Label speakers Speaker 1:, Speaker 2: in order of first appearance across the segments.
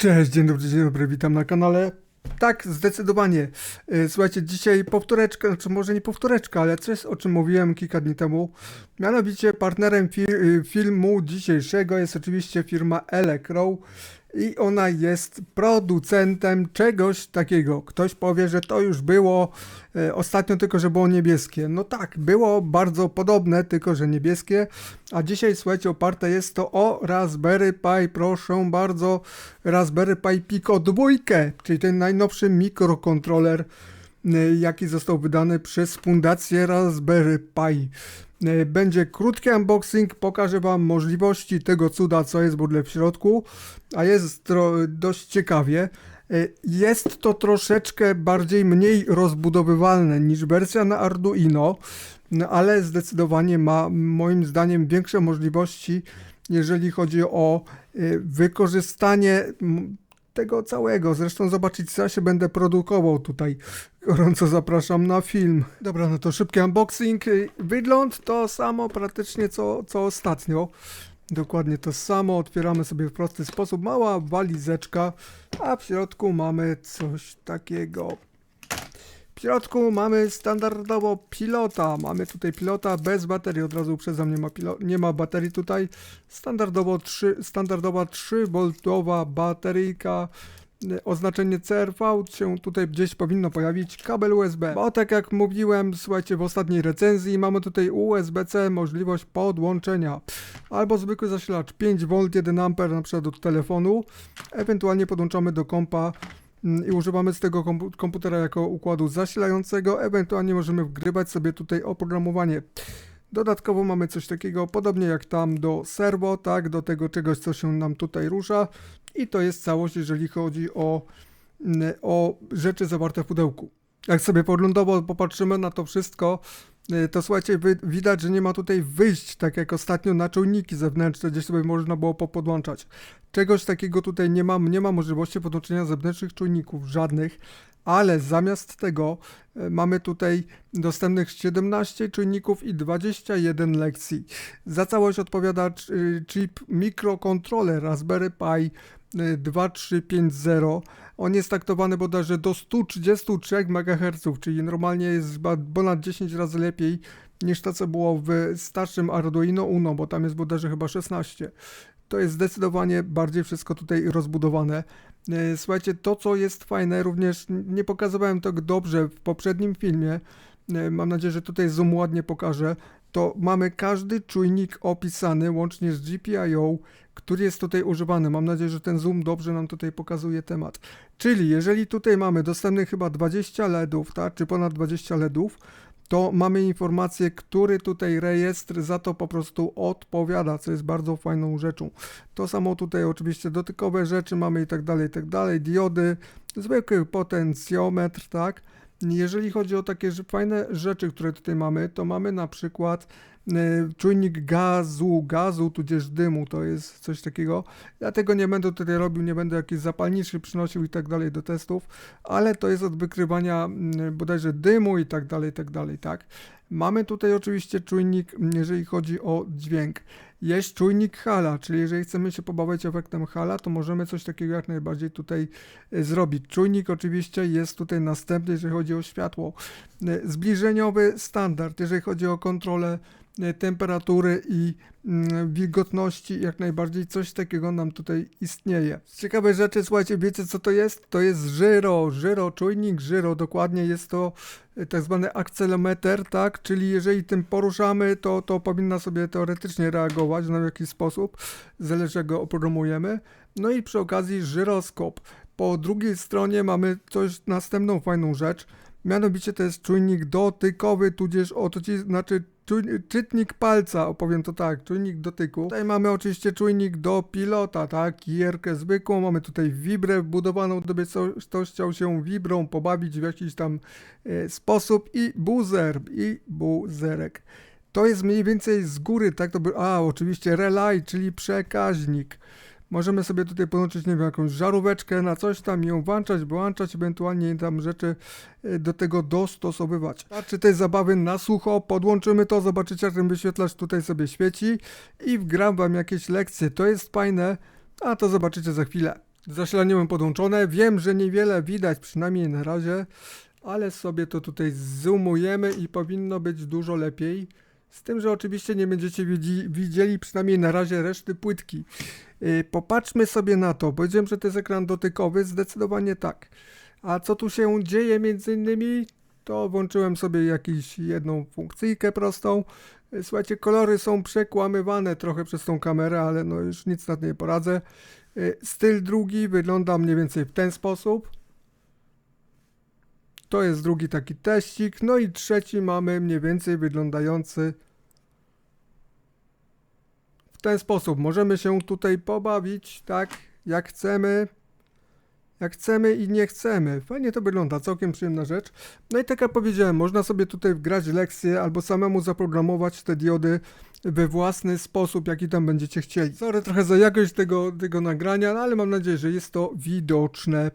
Speaker 1: Cześć, dzień dobry, dzień dobry, witam na kanale. Tak, zdecydowanie. E, Słuchajcie, dzisiaj powtóreczka, znaczy może nie powtóreczka, ale coś o czym mówiłem kilka dni temu. Mianowicie partnerem fi y, filmu dzisiejszego jest oczywiście firma Elecrow i ona jest producentem czegoś takiego. Ktoś powie, że to już było e, ostatnio, tylko że było niebieskie. No tak, było bardzo podobne, tylko że niebieskie. A dzisiaj, słuchajcie, oparte jest to o Raspberry Pi, proszę bardzo, Raspberry Pi Pico 2, czyli ten najnowszy mikrokontroler, jaki został wydany przez Fundację Raspberry Pi. Y, Będzie krótki unboxing, pokażę Wam możliwości tego cuda, co jest w ogóle w środku, a jest dość ciekawie. Y, Jest to troszeczkę bardziej mniej rozbudowywalne niż wersja na Arduino, no ale zdecydowanie ma moim zdaniem większe możliwości, jeżeli chodzi o y, wykorzystanie tego całego. Zresztą zobaczyć, co się będę produkował tutaj. Gorąco zapraszam na film. Dobra, no to szybki unboxing. Wygląd to samo praktycznie co, co ostatnio. Dokładnie to samo. Otwieramy sobie w prosty sposób. Mała walizeczka, a w środku mamy coś takiego. W środku mamy standardowo pilota. Mamy tutaj pilota bez baterii. Od razu uprzedzam, nie ma, nie ma baterii tutaj. Standardowo 3, standardowa 3V bateryjka. Oznaczenie CRV się tutaj gdzieś powinno pojawić. Kabel USB. Bo tak jak mówiłem, słuchajcie, w ostatniej recenzji mamy tutaj USB-C możliwość podłączenia. Albo zwykły zasilacz 5V 1A na przykład do telefonu. Ewentualnie podłączamy do kompa i używamy z tego kompu- komputera jako układu zasilającego. Ewentualnie możemy wgrywać sobie tutaj oprogramowanie. Dodatkowo mamy coś takiego, podobnie jak tam do serwo, tak, do tego czegoś, co się nam tutaj rusza. I to jest całość, jeżeli chodzi o, mm, o rzeczy zawarte w pudełku. Jak sobie poglądowo popatrzymy na to wszystko, to słuchajcie, widać, że nie ma tutaj wyjść, tak jak ostatnio na czujniki zewnętrzne, gdzie sobie można było popodłączać. Czegoś takiego tutaj nie mam, nie ma możliwości podłączenia zewnętrznych czujników, żadnych, ale zamiast tego e, mamy tutaj dostępnych 17 czujników i 21 lekcji. Za całość odpowiada y, chip mikrokontroler Raspberry Pi y, 2350. On jest taktowany bodajże do 133 MHz, czyli normalnie jest ponad 10 razy lepiej niż to, co było w starszym Arduino Uno, bo tam jest bodajże chyba 16 to jest zdecydowanie bardziej wszystko tutaj rozbudowane. E, Słuchajcie, to co jest fajne, również nie pokazywałem tego dobrze w poprzednim filmie, e, mam nadzieję, że tutaj zoom ładnie pokaże, to mamy każdy czujnik opisany, łącznie z GPIO, który jest tutaj używany. Mam nadzieję, że ten zoom dobrze nam tutaj pokazuje temat. Czyli jeżeli tutaj mamy dostępnych chyba 20 LEDów, tak, czy ponad 20 LEDów, to mamy informację, który tutaj rejestr za to po prostu odpowiada, co jest bardzo fajną rzeczą. To samo tutaj oczywiście dotykowe rzeczy mamy i tak dalej, i tak dalej, diody, zwykły potencjometr, tak. Jeżeli chodzi o takie fajne rzeczy, które tutaj mamy, to mamy na przykład y, czujnik gazu, gazu tudzież dymu, to jest coś takiego. Ja tego nie będę tutaj robił, nie będę jakichś zapalniczy przynosił i tak dalej do testów, ale to jest od wykrywania mm, bodajże dymu i tak dalej, i tak dalej, tak. Mamy tutaj oczywiście czujnik, jeżeli chodzi o dźwięk. Jest czujnik Hala, czyli jeżeli chcemy się pobawić efektem Hala, to możemy coś takiego jak najbardziej tutaj e, zrobić. Czujnik oczywiście jest tutaj następny, jeżeli chodzi o światło. E, Zbliżeniowy standard, jeżeli chodzi o kontrolę temperatury i mm, wilgotności, jak najbardziej coś takiego nam tutaj istnieje. Z ciekawej rzeczy, słuchajcie, wiecie co to jest? To jest żyro, żyro, czujnik żyro, dokładnie jest to e, tak zwany akcelometer, tak? Czyli jeżeli tym poruszamy, to, to powinna sobie teoretycznie reagować na jakiś sposób, zależy jak go oprogramujemy. No i przy okazji żyroskop. Po drugiej stronie mamy coś, następną fajną rzecz, mianowicie to jest czujnik dotykowy, tudzież o to ci, znaczy czytnik palca, opowiem to tak, czujnik dotyku. Tutaj mamy oczywiście czujnik do pilota, tak, gierkę zwykłą, mamy tutaj wibrę wbudowaną, gdyby ktoś chciał się wibrą pobawić w jakiś tam e, sposób i buzer, i buzerek. To jest mniej więcej z góry, tak to by, a oczywiście relay, czyli przekaźnik. Możemy sobie tutaj podłączyć, nie wiem, jakąś żaróweczkę na coś tam, ją włączać, wyłączać, ewentualnie tam rzeczy e, do tego dostosowywać. Starczy tej zabawy na sucho, podłączymy to, zobaczycie jak ten wyświetlacz tutaj sobie świeci i wgram wam jakieś lekcje. To jest fajne, a to zobaczycie za chwilę. Zasilanie mam podłączone. Wiem, że niewiele widać, przynajmniej na razie, ale sobie to tutaj zoomujemy i powinno być dużo lepiej. Z tym, że oczywiście nie będziecie widzi, widzieli przynajmniej na razie reszty płytki. Yy, popatrzmy sobie na to. Powiedziałem, że to jest ekran dotykowy, zdecydowanie tak. A co tu się dzieje między innymi? To włączyłem sobie jakąś jedną funkcyjkę prostą. Yy, Słuchajcie, kolory są przekłamywane trochę przez tą kamerę, ale no już nic na nie poradzę. Yy, Styl drugi wygląda mniej więcej w ten sposób. To jest drugi taki teścik. No i trzeci mamy mniej więcej wyglądający w ten sposób. Możemy się tutaj pobawić, tak, jak chcemy. Jak chcemy i nie chcemy. Fajnie to wygląda, całkiem przyjemna rzecz. No i tak jak powiedziałem, można sobie tutaj wgrać lekcje albo samemu zaprogramować te diody we własny sposób, jaki tam będziecie chcieli. Sorry trochę za jakość tego, tego nagrania, no ale mam nadzieję, że jest to widoczne.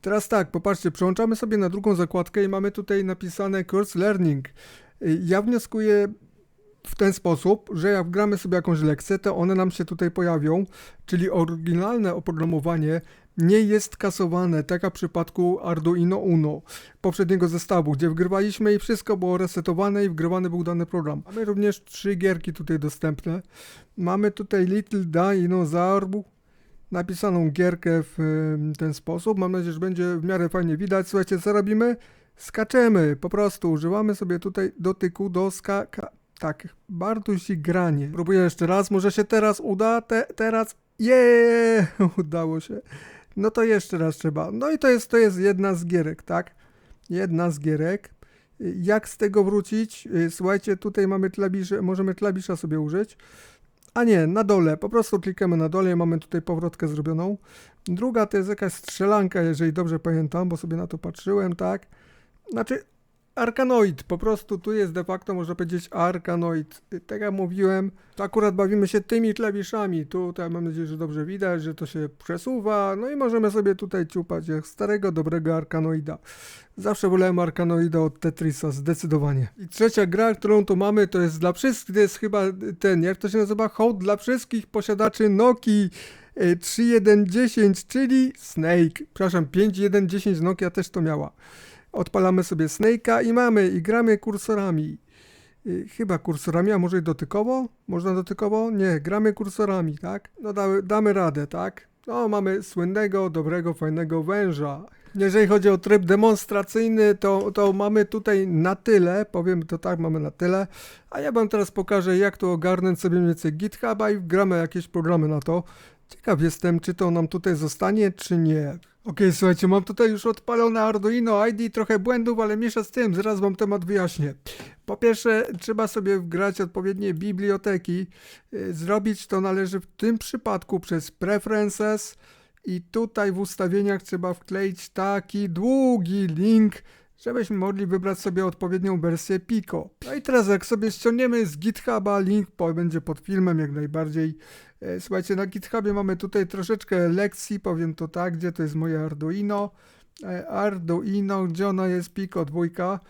Speaker 1: Teraz tak, popatrzcie, przełączamy sobie na drugą zakładkę i mamy tutaj napisane Course Learning. Ja wnioskuję w ten sposób, że jak wgramy sobie jakąś lekcję, to one nam się tutaj pojawią, czyli oryginalne oprogramowanie nie jest kasowane, tak jak w przypadku Arduino Uno poprzedniego zestawu, gdzie wgrywaliśmy i wszystko było resetowane i wgrywany był dany program. Mamy również trzy gierki tutaj dostępne. Mamy tutaj Little Dinosaur, napisaną gierkę w ten sposób. Mam nadzieję, że będzie w miarę fajnie widać. Słuchajcie, co robimy? Skaczemy, po prostu używamy sobie tutaj dotyku do skaka... Tak, Bartuś i granie. Próbuję jeszcze raz, może się teraz uda, Te, teraz, jeee, udało się. No to jeszcze raz trzeba. No i to jest, to jest jedna z gierek, tak? Jedna z gierek. Jak z tego wrócić? Słuchajcie, tutaj mamy klawisze, możemy klawisza sobie użyć. A nie, na dole, po prostu klikamy na dole mamy tutaj powrotkę zrobioną. Druga to jest jakaś strzelanka, jeżeli dobrze pamiętam, bo sobie na to patrzyłem, tak? Znaczy, Arkanoid, po prostu tu jest de facto, można powiedzieć, Arkanoid. Tak jak mówiłem, to akurat bawimy się tymi klawiszami. Tutaj mam nadzieję, że dobrze widać, że to się przesuwa. No i możemy sobie tutaj ciupać jak starego, dobrego Arkanoida. Zawsze wolałem Arkanoida od Tetrisa, zdecydowanie. I trzecia gra, którą tu mamy, to jest dla wszystkich, to jest chyba ten, jak to się nazywa, hołd dla wszystkich posiadaczy Nokii. y, 3110, czyli Snake. Przepraszam, 5110 Nokia też to miała. Odpalamy sobie Snake'a i mamy, i gramy kursorami. Y, Chyba kursorami, a może i dotykowo? Można dotykowo? Nie, gramy kursorami, tak? No damy, damy radę, tak? No, mamy słynnego, dobrego, fajnego węża. Jeżeli chodzi o tryb demonstracyjny, to, to mamy tutaj na tyle, powiem to tak, mamy na tyle, a ja wam teraz pokażę, jak to ogarnąć sobie mniej więcej GitHuba i wgramy jakieś programy na to. Ciekaw jestem, czy to nam tutaj zostanie, czy nie. Okej, słuchajcie, mam tutaj już odpalone Arduino ID, trochę błędów, ale miesza z tym, zaraz wam temat wyjaśnię. Po pierwsze, trzeba sobie wgrać odpowiednie biblioteki. Y, Zrobić to należy w tym przypadku przez Preferences i tutaj w ustawieniach trzeba wkleić taki długi link, żebyśmy mogli wybrać sobie odpowiednią wersję Pico. No i teraz jak sobie ściągniemy z GitHuba, link będzie pod filmem jak najbardziej. E, Słuchajcie, na GitHubie mamy tutaj troszeczkę lekcji, powiem to tak, gdzie to jest moje Arduino. E, Arduino, gdzie ona jest, Pico dwójka.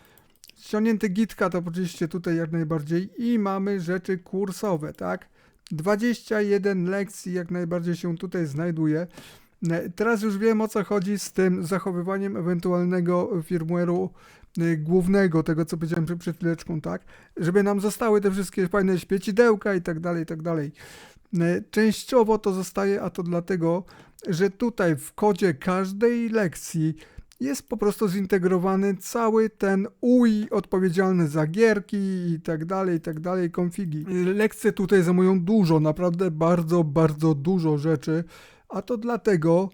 Speaker 1: Ściągnięty gitka to oczywiście tutaj jak najbardziej i mamy rzeczy kursowe, tak? 21 lekcji jak najbardziej się tutaj znajduje. E, Teraz już wiem o co chodzi z tym zachowywaniem ewentualnego firmware'u e, głównego, tego co powiedziałem przed- chwileczką, tak? Żeby nam zostały te wszystkie fajne świecidełka i tak dalej, i tak dalej. E, Częściowo to zostaje, a to dlatego, że tutaj w kodzie każdej lekcji jest po prostu zintegrowany cały ten UI odpowiedzialny za gierki i tak dalej, i tak dalej, konfigi. Lekcje tutaj zajmują dużo, naprawdę bardzo, bardzo dużo rzeczy, a to dlatego,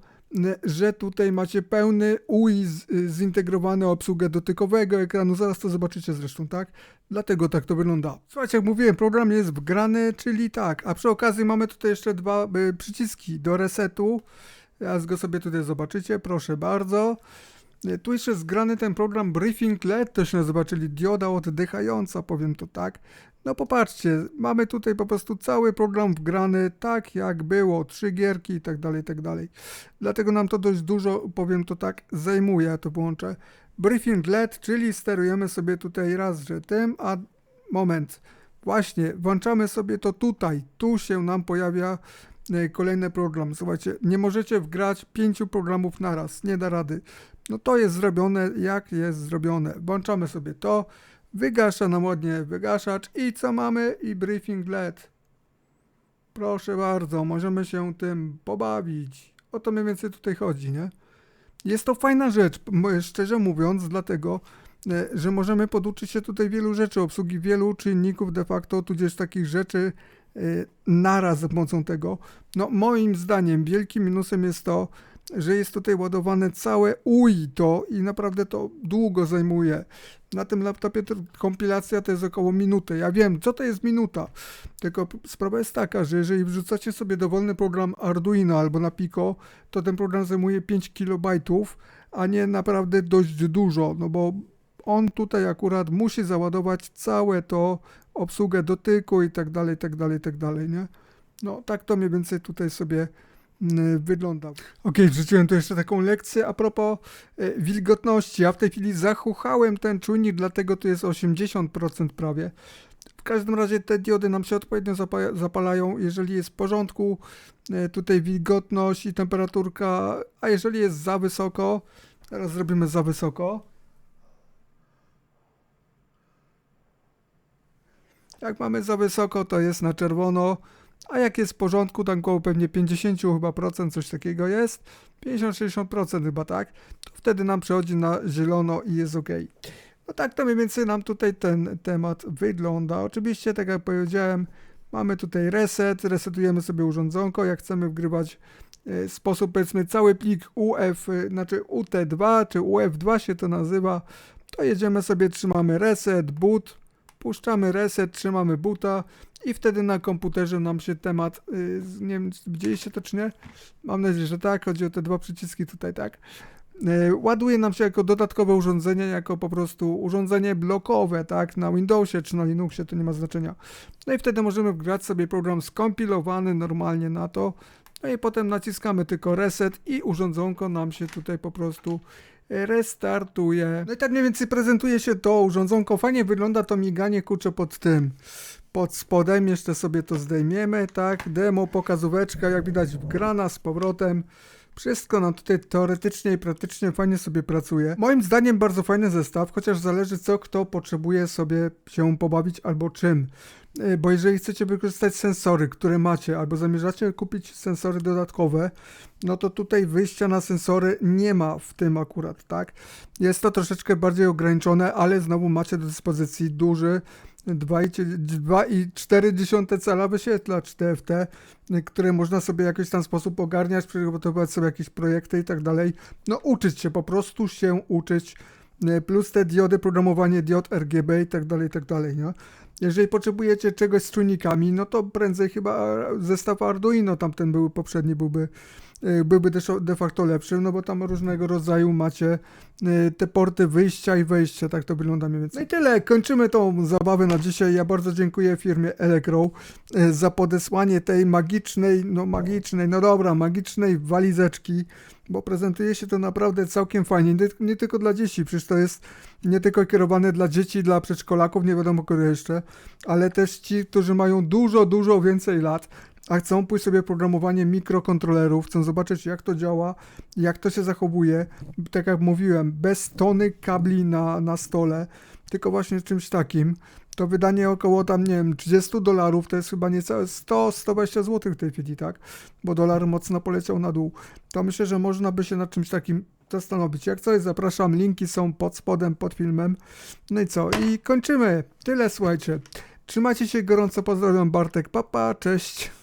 Speaker 1: że tutaj macie pełny UI zintegrowany obsługę dotykowego ekranu, zaraz to zobaczycie zresztą, tak? Dlatego tak to wygląda. Słuchajcie, jak mówiłem, program jest wgrany, czyli tak, a przy okazji mamy tutaj jeszcze dwa y, przyciski do resetu. Teraz go sobie tutaj zobaczycie, proszę bardzo. Y, Tu jeszcze zgrany ten program Briefing LED, się nazywa, czyli dioda oddychająca, powiem to tak. No popatrzcie, mamy tutaj po prostu cały program wgrany tak jak było, trzy gierki i tak dalej, tak dalej. Dlatego nam to dość dużo, powiem to tak, zajmuje, ja to włączę. Briefing LED, czyli sterujemy sobie tutaj raz, że tym, a moment, właśnie, włączamy sobie to tutaj, tu się nam pojawia e, kolejny program. Słuchajcie, nie możecie wgrać pięciu programów naraz, nie da rady. No to jest zrobione jak jest zrobione. Włączamy sobie to, wygasza nam ładnie wygaszacz i co mamy? I briefing LED. Proszę bardzo, możemy się tym pobawić. O to mniej więcej tutaj chodzi, nie? Jest to fajna rzecz, szczerze mówiąc, dlatego, e, że możemy poduczyć się tutaj wielu rzeczy, obsługi wielu czynników de facto, tudzież takich rzeczy e, naraz za pomocą tego. No moim zdaniem wielkim minusem jest to, że jest tutaj ładowane całe UI to i naprawdę to długo zajmuje. Na tym laptopie to kompilacja to jest około minuty. Ja wiem, co to jest minuta. Tylko sprawa jest taka, że jeżeli wrzucacie sobie dowolny program Arduino albo na Pico, to ten program zajmuje 5 KB, a nie naprawdę dość dużo, no bo on tutaj akurat musi załadować całe to obsługę dotyku i tak dalej, tak dalej, tak dalej, nie? No tak to mniej więcej tutaj sobie mm, wygląda. Okej, wrzuciłem tu jeszcze taką lekcję a propos e, wilgotności. Ja w tej chwili zachuchałem ten czujnik, dlatego tu jest 80% prawie. W każdym razie te diody nam się odpowiednio zapa- zapalają, jeżeli jest w porządku, e, tutaj wilgotność i temperaturka, a jeżeli jest za wysoko, teraz zrobimy za wysoko. Jak mamy za wysoko, to jest na czerwono, a jak jest w porządku, tam około pewnie 50 chyba procent, coś takiego jest, 50-60% chyba tak, to wtedy nam przechodzi na zielono i jest ok. No tak to mniej więcej nam tutaj ten temat wygląda. Oczywiście, tak jak powiedziałem, mamy tutaj reset, resetujemy sobie urządzonko, jak chcemy wgrywać e, sposób, powiedzmy, cały plik UF, e, znaczy UT2 czy UF2 się to nazywa, to jedziemy sobie, trzymamy reset, boot, puszczamy reset, trzymamy boota i wtedy na komputerze nam się temat, y, z- nie wiem, widzieliście to czy nie? Mam nadzieję, że tak, chodzi o te dwa przyciski tutaj, tak? Y, Ładuje nam się jako dodatkowe urządzenie, jako po prostu urządzenie blokowe, tak? Na Windowsie czy na Linuxie, to nie ma znaczenia. No i wtedy możemy wgrać sobie program skompilowany normalnie na to, no i potem naciskamy tylko reset i urządzonko nam się tutaj po prostu restartuje. No i tak mniej więcej prezentuje się to urządzonko. Fajnie wygląda to miganie kurczę pod tym. Pod spodem jeszcze sobie to zdejmiemy, tak? Demo, pokazóweczka, jak widać wgrana z powrotem. Wszystko nam tutaj teoretycznie i praktycznie fajnie sobie pracuje. Moim zdaniem bardzo fajny zestaw, chociaż zależy co kto potrzebuje sobie się pobawić albo czym. Y, Bo jeżeli chcecie wykorzystać sensory, które macie, albo zamierzacie kupić sensory dodatkowe, no to tutaj wyjścia na sensory nie ma w tym akurat, tak? Jest to troszeczkę bardziej ograniczone, ale znowu macie do dyspozycji duży 2,4 cala wyświetlacz TFT, y, które można sobie w jakiś tam sposób ogarniać, przygotowywać sobie jakieś projekty i tak dalej. No uczyć się, po prostu się uczyć, y, plus te diody, programowanie diod RGB i tak dalej, i tak dalej, nie? Jeżeli potrzebujecie czegoś z czujnikami, no to prędzej chyba zestaw Arduino, tamten był poprzedni, byłby, byłby też de facto lepszy, no bo tam różnego rodzaju macie y, te porty wyjścia i wejścia, tak to wygląda mniej więcej. No i tyle, kończymy tą zabawę na dzisiaj. Ja bardzo dziękuję firmie Elecro y, za podesłanie tej magicznej, no magicznej, no dobra, magicznej walizeczki, bo prezentuje się to naprawdę całkiem fajnie, nie, nie tylko dla dzieci, przecież to jest nie tylko kierowane dla dzieci, dla przedszkolaków, nie wiadomo kogo jeszcze, ale też ci, którzy mają dużo, dużo więcej lat, a chcą pójść sobie programowanie mikrokontrolerów, chcą zobaczyć jak to działa, jak to się zachowuje, tak jak mówiłem, bez tony kabli na, na stole, tylko właśnie czymś takim. To wydanie około tam, nie wiem, 30 dolarów to jest chyba niecałe 100-120 zł w tej chwili, tak? Bo dolar mocno poleciał na dół. To myślę, że można by się nad czymś takim zastanowić. Jak coś, zapraszam, linki są pod spodem, pod filmem. No i co? I kończymy. Tyle, słuchajcie. Trzymajcie się gorąco, pozdrawiam Bartek, papa, cześć.